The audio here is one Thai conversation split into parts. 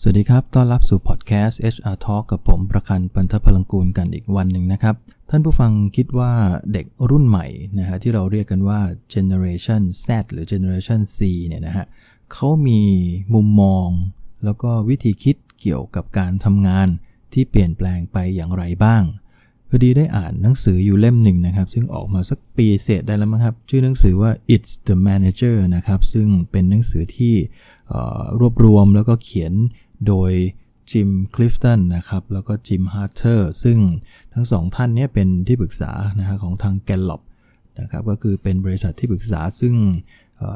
สวัสดีครับ ต้อนรับสู่พอดแคสต์ HR Talk กับผมประกันปันทพลังกูลกันอีกวันหนึ่งนะครับ ท่านผู้ฟังคิดว่าเด็กรุ่นใหม่นะฮะที่เราเรียกกันว่า Generation Z หรือ Generation C เนี่ยนะฮะเขามีมุมมอง แล้วก็วิธีคิดเกี่ยวกับการทำงานที่เปลี่ยนแปลงไปอย่างไรบ้าง พอดีได้อ่านหนังสืออยู่เล่มหนึ่งนะครับ ซึ่งออกมาสักปีเศษได้แล้วมั้งครับ ชื่อหนังสือว่า It's the Manager นะครับ ซึ่งเป็นหนังสือที่รวบรวมแล้วก็เขียน โดยจิมคลิฟตันนะครับแล้วก็จิมฮาร์เทอร์ซึ่งทั้งสองท่านนี้เป็นที่ปรึกษานะฮะของทางแกลลอปนะครับก็คือเป็นบริษัทที่ปรึกษาซึ่ง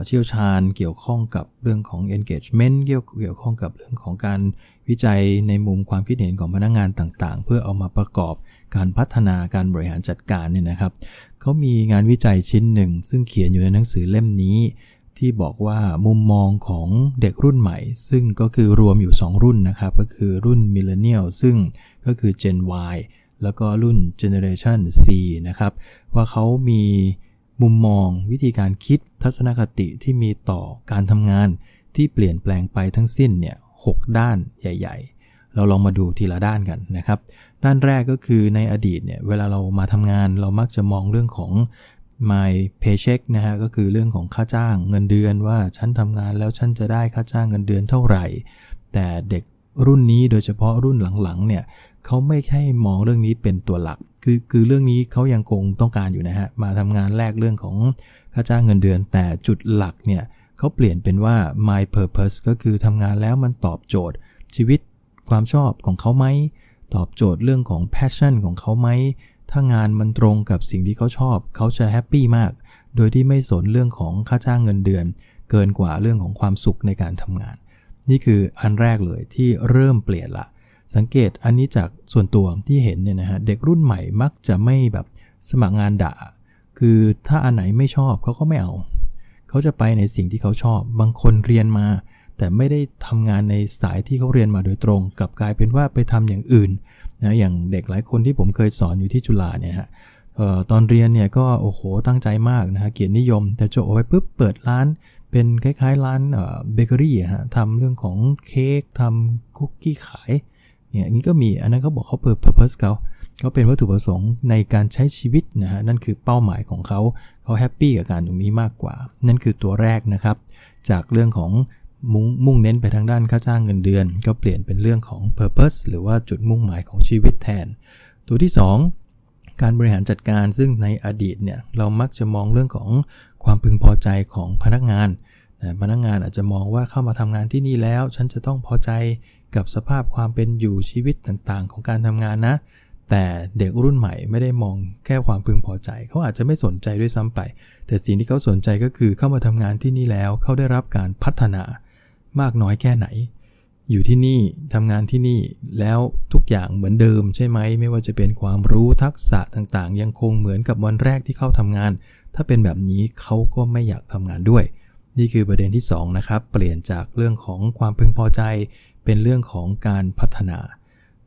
เชี่ยวชาญเกี่ยวข้องกับเรื่องของ engagement เกี่ยวเกี่ยวข้องกับเรื่องของการวิจัยในมุมความคิดเห็นของพนักงงานต่างๆ เพื่อเอามาประกอบการพัฒนาการบริหารจัดการเนี่ยนะครับเขามีงานวิจัยชิ้นหนึ่ง ซึ่งเขียนอยู่ในหนังสือเล่มนี้ ที่บอกว่ามุมมองของเด็กรุ่นใหม่ ซึ่งก็คือรวมอยู่ 2 รุ่นนะครับ ก็คือรุ่นมิเลเนียลซึ่งก็คือ Gen Y แล้วก็รุ่น Generation C นะครับ ว่าเขามีมุมมองวิธีการคิดทัศนคติที่มีต่อการทำงานที่เปลี่ยนแปลงไปทั้งสิ้นเนี่ยหด้านใหญ่ ๆ เราลองมาดูทีละด้านกันนะครับ ด้านแรกก็คือในอดีตเนี่ยเวลาเรามาทำงานเรามักจะมองเรื่องของ my paycheck นะฮะก็คือเรื่องของค่าจ้างเงินเดือนว่าฉันทำงานแล้วฉันจะได้ค่าจ้างเงินเดือนเท่าไหร่ แต่เด็กรุ่นนี้โดยเฉพาะรุ่นหลังๆเนี่ยเขาไม่ใช่มองเรื่องนี้เป็นตัวหลัก คือคือเรื่องนี้เขายังคงต้องการอยู่นะฮะมาทำงานแลกเรื่องของค่าจ้างเงินเดือน แต่จุดหลักเนี่ยเขาเปลี่ยนเป็นว่า my purpose ก็คือทำงานแล้วมันตอบโจทย์ ชีวิตความชอบของเขาไหมตอบโจทย์เรื่องของ passion ของเขาไหม ถ้างานมันตรงกับสิ่งที่เขาชอบ เขาจะแฮปปี้มาก โดยที่ไม่สนเรื่องของค่าจ้างเงินเดือน เกินกว่าเรื่องของความสุขในการทำงาน นี่คืออันแรกเลยที่เริ่มเปลี่ยนละ สังเกตอันนี้จากส่วนตัวที่เห็นเนี่ยนะฮะ เด็กรุ่นใหม่มักจะไม่แบบสมัครงานด่า คือถ้าอันไหนไม่ชอบเขาก็ไม่เอา เขาจะไปในสิ่งที่เขาชอบ บางคนเรียนมา แต่ไม่ได้ทำงานในสายที่เขาเรียนมาโดยตรง กลับกลายเป็นว่าไปทำอย่างอื่นนะอย่างเด็กหลายคนที่ผมเคยสอนอยู่ที่จุฬาเนี่ยฮะตอนเรียนเนี่ยก็โอ้โหตั้งใจมากนะฮะเกียรตินิยม แต่จบไปปุ๊บเปิดร้าน เป็นคล้ายๆร้านเบเกอรี่ฮะทำเรื่องของเค้กทำคุกกี้ขายเนี่ยนี้ก็มีอันนั้นเขาบอกเขาเปิด purpose เขาเขาเป็นวัตถุประสงค์ในการใช้ชีวิตนะฮะนั่นคือเป้าหมายของเขาเขาแฮปปี้กับการตรงนี้มากกว่า นั่นคือตัวแรกนะครับ จากเรื่องของ มุ่งมุ่งเน้นไปทางด้านค่าจ้างเงินเดือน ก็เปลี่ยนเป็นเรื่องของ purpose หรือว่าจุดมุ่งหมายของชีวิตแทน ตัวที่ 2 การบริหารจัดการซึ่งในอดีตเนี่ยเรามักจะมองเรื่องของความพึงพอใจของพนักงานนะพนักงานอาจจะมองว่าเข้ามาทำงานที่นี่แล้ว ฉันจะต้องพอใจกับสภาพความเป็นอยู่ชีวิตต่างๆ ของการทำงานนะ แต่เด็กรุ่นใหม่ไม่ได้มองแค่ความพึงพอใจ เขาอาจจะไม่สนใจด้วยซ้ำไป แต่สิ่งที่เขาสนใจก็คือเข้ามาทำงานที่นี่แล้วเขาได้รับการพัฒนา มากน้อยแค่ไหน อยู่ที่นี่ทำงานที่นี่แล้วทุกอย่างเหมือนเดิมใช่ไหม ไม่ว่าจะเป็นความรู้ทักษะต่างๆ ยังคงเหมือนกับวันแรกที่เข้าทำงาน ถ้าเป็นแบบนี้เขาก็ไม่อยากทำงานด้วย นี่คือประเด็นที่2นะครับเปลี่ยนจากเรื่องของความพึงพอใจ เป็นเรื่องของการพัฒนา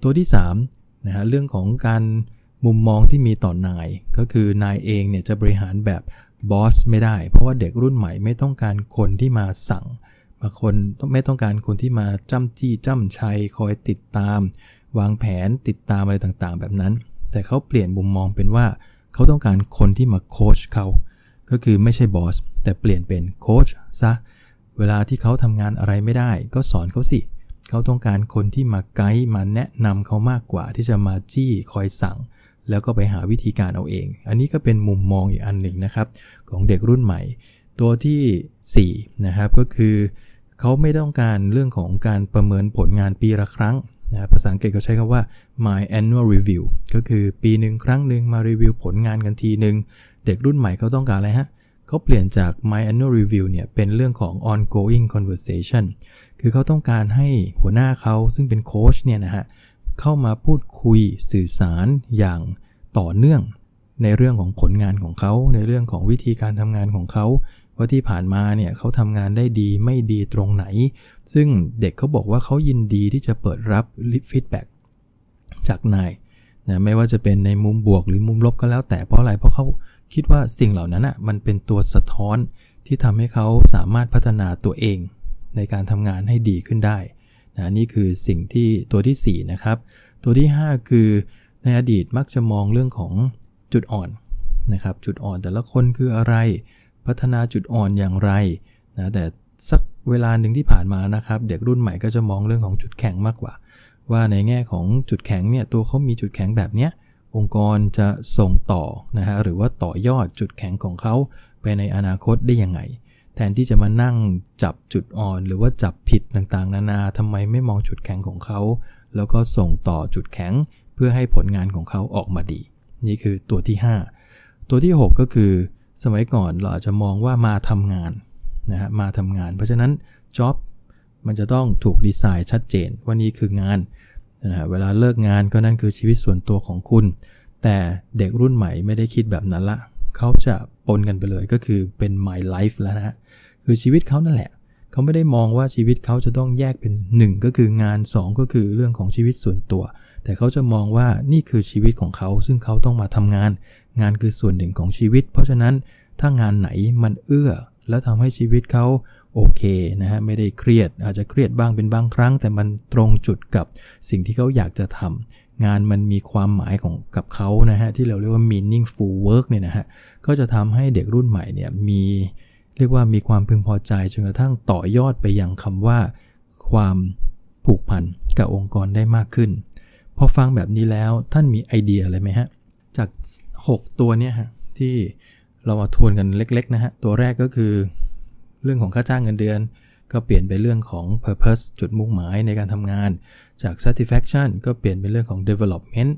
ตัวที่3นะฮะเรื่องของการมุมมองที่มีต่อนาย ก็คือนายเองเนี่ยจะบริหารแบบบอสไม่ได้ เพราะว่าเด็กรุ่นใหม่ไม่ต้องการคนที่มาสั่ง บางคนไม่ต้องการคนที่มาจ้ำจี้จ้ำชัยคอยติดตาม วางแผนติดตามอะไรต่างๆ แบบนั้น แต่เขาเปลี่ยนมุมมองเป็นว่า เขาต้องการคนที่มาโค้ชเขา ก็คือไม่ใช่บอสแต่เปลี่ยนเป็นโค้ชซะ เวลาที่เขาทำงานอะไรไม่ได้ ก็สอนเขาสิ เขาต้องการคนที่มาไกด์มาแนะนำเขามากกว่าที่จะมาจี้คอยสั่ง แล้วก็ไปหาวิธีการเอาเอง อันนี้ก็เป็นมุมมองอีกอันหนึ่งนะครับ ของเด็กรุ่นใหม่ ตัวที่4นะครับก็คือ เขาไม่ต้องการเรื่องของการประเมินผลงานปีละครั้งนะภาษาอังกฤษเขาใช้คำว่า my annual review ก็คือปีหนึ่งครั้งหนึ่งมารีวิวผลงานกันทีหนึ่งเด็กรุ่นใหม่เขาต้องการอะไรฮะเขาเปลี่ยนจาก my annual review เนี่ยเป็นเรื่องของ ongoing conversation คือเขาต้องการให้หัวหน้าเขาซึ่งเป็นโค้ชเนี่ยนะฮะเข้ามาพูดคุยสื่อสารอย่างต่อเนื่อง ในเรื่องของผลงานของเขา ในเรื่องของวิธีการทำงานของเขา ว่าที่ผ่านมาเนี่ยเขาทำงานได้ดีไม่ดีตรงไหน ซึ่งเด็กเขาบอกว่าเขายินดีที่จะเปิดรับฟีดแบ็กจากนายนะไม่ว่าจะเป็นในมุมบวกหรือมุมลบก็แล้วแต่เพราะอะไรเพราะเขาคิดว่าสิ่งเหล่านั้นอะมันเป็นตัวสะท้อนที่ทำให้เขาสามารถพัฒนาตัวเอง ในการทำงานให้ดีขึ้นได้นะนี่คือสิ่งที่ตัวที่ 4 นะครับ ตัวที่ 5 คือในอดีตมักจะมองเรื่องของจุดอ่อนนะครับ จุดอ่อนแต่ละคนคืออะไร พัฒนาจุดอ่อนอย่างไรนะแต่สักเวลาหนึ่งที่ผ่านมานะครับ เด็กรุ่นใหม่ก็จะมองเรื่องของจุดแข็งมากกว่า ว่าในแง่ของจุดแข็งเนี่ยตัวเขามีจุดแข็งแบบเนี้ยองค์กรจะส่งต่อนะฮะหรือว่าต่อยอดจุดแข็งของเขาไปในอนาคตได้ยังไง แทนที่จะมานั่งจับจุดอ่อน หรือว่าจับผิดต่างๆ นานาทำไมไม่มองจุดแข็งของเขา แล้วก็ส่งต่อจุดแข็งเพื่อให้ผลงานของเขาออกมาดี นี่คือตัวที่ 5 ตัวที่ 6 ก็คือ สมัยก่อนเราอาจจะมองว่ามาทำงานนะฮะมาทำงาน เพราะฉะนั้น job มันจะต้องถูกดีไซน์ชัดเจนว่านี่คืองานนะฮะเวลาเลิกงานก็นั่นคือชีวิตส่วนตัวของคุณ แต่เด็กรุ่นใหม่ไม่ได้คิดแบบนั้นละเขาจะปนกันไปเลยก็คือเป็น my life แล้วนะฮะคือชีวิตเขานั่นแหละเขาไม่ได้มองว่าชีวิตเขาจะต้องแยกเป็น 1 ก็คืองาน 2 ก็คือเรื่องของชีวิตส่วนตัว แต่เขาจะมองว่านี่คือชีวิตของเขาซึ่งเขาต้องมาทำงาน งานคือส่วนหนึ่งของชีวิต เพราะฉะนั้นถ้างานไหนมันเอื้อ แล้วทำให้ชีวิตเขาโอเคนะฮะไม่ได้เครียดอาจจะเครียดบ้างเป็นบางครั้ง แต่มันตรงจุดกับสิ่งที่เขาอยากจะทำงานมันมีความหมายของกับเขานะฮะที่เราเรียกว่า meaningful work เนี่ยนะฮะก็จะทำให้เด็กรุ่นใหม่เนี่ยมีเรียกว่ามีความพึงพอใจจนกระทั่งต่อยอดไปยังคำว่า ความผูกพันกับองค์กรได้มากขึ้นพอฟังแบบนี้แล้วท่านมีไอเดียอะไรไหมฮะ จาก 6 ตัวเนี่ยฮะที่เรามาทวนกันเล็ก ๆ นะฮะ ตัวแรกก็คือ เรื่องของค่าจ้างเงินเดือน ก็เปลี่ยนไปเรื่องของ purpose จุดมุ่งหมายในการทำงาน จาก satisfaction ก็เปลี่ยนเป็นเรื่องของ development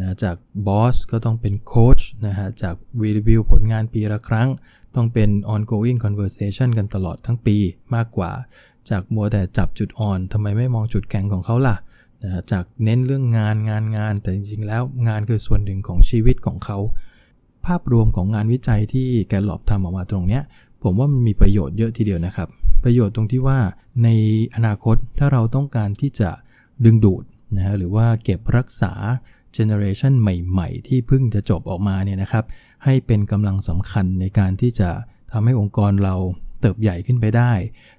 นะจาก boss ก็ต้องเป็น coach นะฮะ จาก review ผลงานปีละครั้ง ต้องเป็น ongoing conversation กันตลอดทั้งปีมากกว่า จากมัวแต่จับจุดอ่อนทำไมไม่มองจุดแข็งของเขาล่ะ นะจากเน้นเรื่องงานงานงาน แต่จริงๆแล้วงานคือส่วนหนึ่งของชีวิตของเขา ภาพรวมของงานวิจัยที่แกลลอบทำออกมาตรงเนี้ยผมว่ามันมีประโยชน์เยอะทีเดียวนะครับ ประโยชน์ตรงที่ว่าในอนาคตถ้าเราต้องการที่จะดึงดูดนะฮะหรือว่าเก็บรักษาเจเนอเรชันใหม่ๆ ที่เพิ่งจะจบออกมาเนี่ยนะครับ ให้เป็นกำลังสำคัญในการที่จะทำให้องค์กรเรา เติบใหญ่ขึ้นไปได้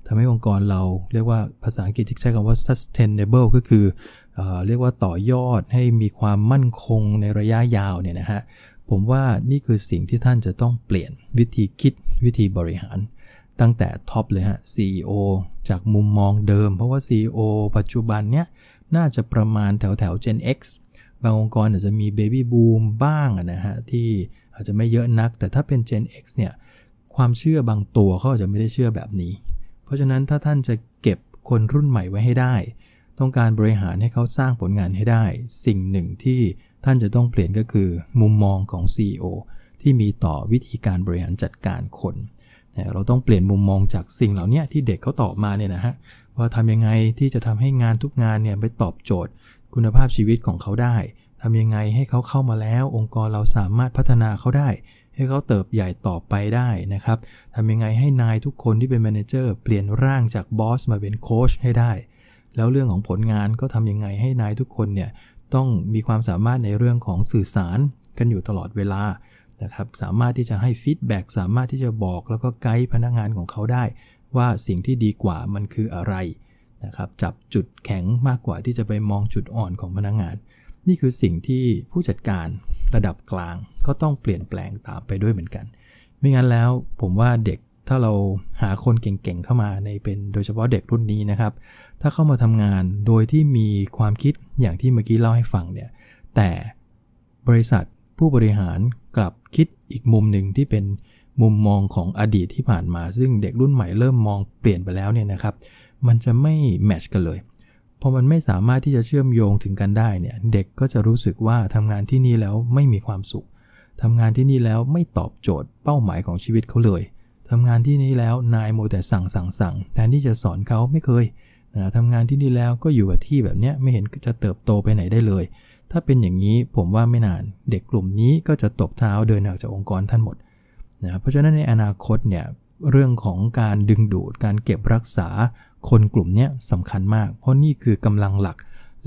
ทำให้องค์กรเราเรียกว่าภาษาอังกฤษที่ใช้คำว่า sustainable ก็คือเอเรียกว่าต่อยอดให้มีความมั่นคงในระยะยาวเนี่ยนะฮะผมว่านี่คือสิ่งที่ท่านจะต้องเปลี่ยนวิธีคิดวิธีบริหาร ตั้งแต่ท็อปเลยฮะ CEO จากมุมมองเดิม เพราะว่า CEO ปัจจุบันเนี้ยน่าจะประมาณแถวแถว Gen X บางองค์กรอาจจะมี Baby Boom บ้างนะฮะที่อาจจะไม่เยอะนัก แต่ถ้าเป็น Gen X เนี่ย ความเชื่อบางตัวเขาอาจจะไม่ได้เชื่อแบบนี้ เพราะฉะนั้นถ้าท่านจะเก็บคนรุ่นใหม่ไว้ให้ได้ ต้องการบริหารให้เขาสร้างผลงานให้ได้ สิ่งหนึ่งที่ท่านจะต้องเปลี่ยนก็คือ มุมมองของ CEO ที่มีต่อวิธีการบริหารจัดการคนเราต้องเปลี่ยนมุมมองจากสิ่งเหล่านี้ที่เด็กเขาตอบมาเนี่ยนะฮะว่าทำยังไงที่จะทำให้งานทุกงานเนี่ยไปตอบโจทย์ คุณภาพชีวิตของเขาได้ทำยังไงให้เขาเข้ามาแล้ว องค์กรเราสามารถพัฒนาเขาได้ ให้เขาเติบใหญ่ต่อไปได้นะครับทำยังไงให้นายทุกคนที่เป็นแมเนเจอร์เปลี่ยนร่างจากบอสมาเป็นโค้ชให้ได้ แล้วเรื่องของผลงานก็ทำยังไงให้นายทุกคนเนี่ยต้องมีความสามารถในเรื่องของสื่อสารกันอยู่ตลอดเวลานะครับสามารถที่จะให้ฟีดแบ็กสามารถที่จะบอกแล้วก็ไกด์พนักงานของเขาได้ ว่าสิ่งที่ดีกว่ามันคืออะไรนะครับจับจุดแข็งมากกว่าที่จะไปมองจุดอ่อนของพนักงาน นี่คือสิ่งที่ผู้จัดการระดับกลางก็ต้องเปลี่ยนแปลงตามไปด้วยเหมือนกัน ไม่งั้นแล้วผมว่าเด็กถ้าเราหาคนเก่งๆเข้ามาในเป็นโดยเฉพาะเด็กรุ่นนี้นะครับ ถ้าเข้ามาทำงานโดยที่มีความคิดอย่างที่เมื่อกี้เล่าให้ฟังเนี่ย แต่บริษัทผู้บริหารกลับคิดอีกมุมหนึ่งที่เป็นมุมมองของอดีตที่ผ่านมา ซึ่งเด็กรุ่นใหม่เริ่มมองเปลี่ยนไปแล้วเนี่ยนะครับ มันจะไม่แมชกันเลย พอมันไม่สามารถที่จะเชื่อมโยงถึงกันได้เนี่ยเด็กก็จะรู้สึกว่าทำงานที่นี่แล้วไม่มีความสุขทำงานที่นี่แล้วไม่ตอบโจทย์เป้าหมายของชีวิตเขาเลยทำงานที่นี่แล้วนายโมแต่สั่งสั่งสั่งแทนที่จะสอนเขาไม่เคยนะทำงานที่นี่แล้วก็อยู่กับที่แบบเนี้ยไม่เห็นจะเติบโตไปไหนได้เลย ถ้าเป็นอย่างนี้ผมว่าไม่นานเด็กกลุ่มนี้ก็จะตบเท้าเดินออกจากองค์กรท่านหมดนะเพราะฉะนั้นในอนาคตเนี่ยเรื่องของการดึงดูดการเก็บรักษา คนกลุ่มนี้สำคัญมาก เพราะนี่คือกำลังหลัก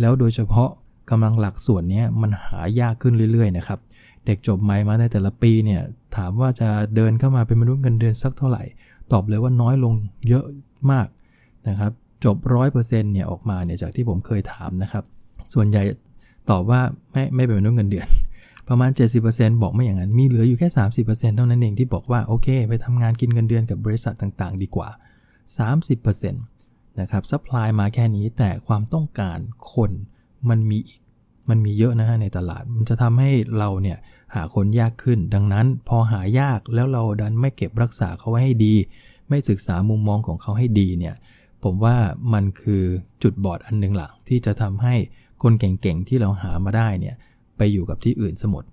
แล้วโดยเฉพาะกำลังหลักส่วนนี้มันหายากขึ้นเรื่อยๆนะครับเด็กจบใหม่มาในแต่ละปีเนี่ยถามว่าจะเดินเข้ามาเป็นมนุษย์เงินเดือนสักเท่าไหร่ ตอบเลยว่าน้อยลงเยอะมากนะครับจบ 100%เนี่ยออกมาเนี่ยจากที่ผมเคยถามนะครับ ส่วนใหญ่ตอบว่าไม่ไม่เป็นมนุษย์เงินเดือน ประมาณ 70%บอกไม่อย่างนั้น มีเหลืออยู่แค่ 30%เท่านั้นเองที่บอกว่าโอเค ไปทำงานกินเงินเดือนกับบริษัทต่างๆ ดีกว่า 30% นะครับซัพพลายมาแค่นี้แต่ความต้องการคนมันมีอีกมันมีเยอะนะฮะในตลาด มันจะทำให้เราเนี่ยหาคนยากขึ้น ดังนั้นพอหายากแล้วเราดันไม่เก็บรักษาเขาไว้ให้ดี ไม่ศึกษามุมมองของเขาให้ดีเนี่ย ผมว่ามันคือจุดบอดอันหนึงหลักที่จะทำให้คนเก่งๆที่เราหามาได้เนี่ยไปอยู่กับที่อื่นสมด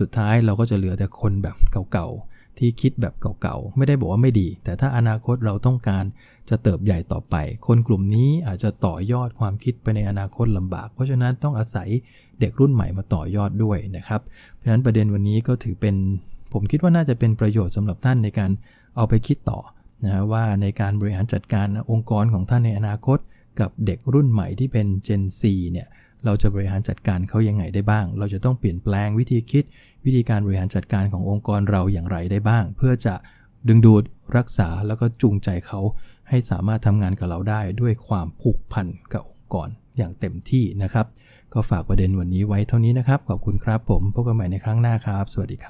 สุดท้ายเราก็จะเหลือแต่คนแบบเก่าๆ ที่คิดแบบเก่าๆ ไม่ได้บอกว่าไม่ดี แต่ถ้าอนาคตเราต้องการจะเติบใหญ่ต่อไป คนกลุ่มนี้อาจจะต่อยอดความคิดไปในอนาคตลำบาก เพราะฉะนั้นต้องอาศัยเด็กรุ่นใหม่มาต่อยอดด้วยนะครับ เพราะฉะนั้นประเด็นวันนี้ก็ถือเป็น ผมคิดว่าน่าจะเป็นประโยชน์สำหรับท่านในการเอาไปคิดต่อนะว่าในการบริหารจัดการองค์กรของท่านในอนาคต กับเด็กรุ่นใหม่ที่เป็น Gen Z เนี่ย เราจะบริหารจัดการเขายังไงได้บ้าง เราจะต้องเปลี่ยนแปลงวิธีคิด วิธีการบริหารจัดการขององค์กรเราอย่างไรได้บ้าง เพื่อจะดึงดูดรักษาแล้วก็จูงใจเขาให้สามารถทำงานกับเราได้ด้วยความผูกพันกับองค์กรอย่างเต็มที่นะครับ ก็ฝากประเด็นวันนี้ไว้เท่านี้นะครับ ขอบคุณครับผมพบกันใหม่ในครั้งหน้าครับ สวัสดีครับ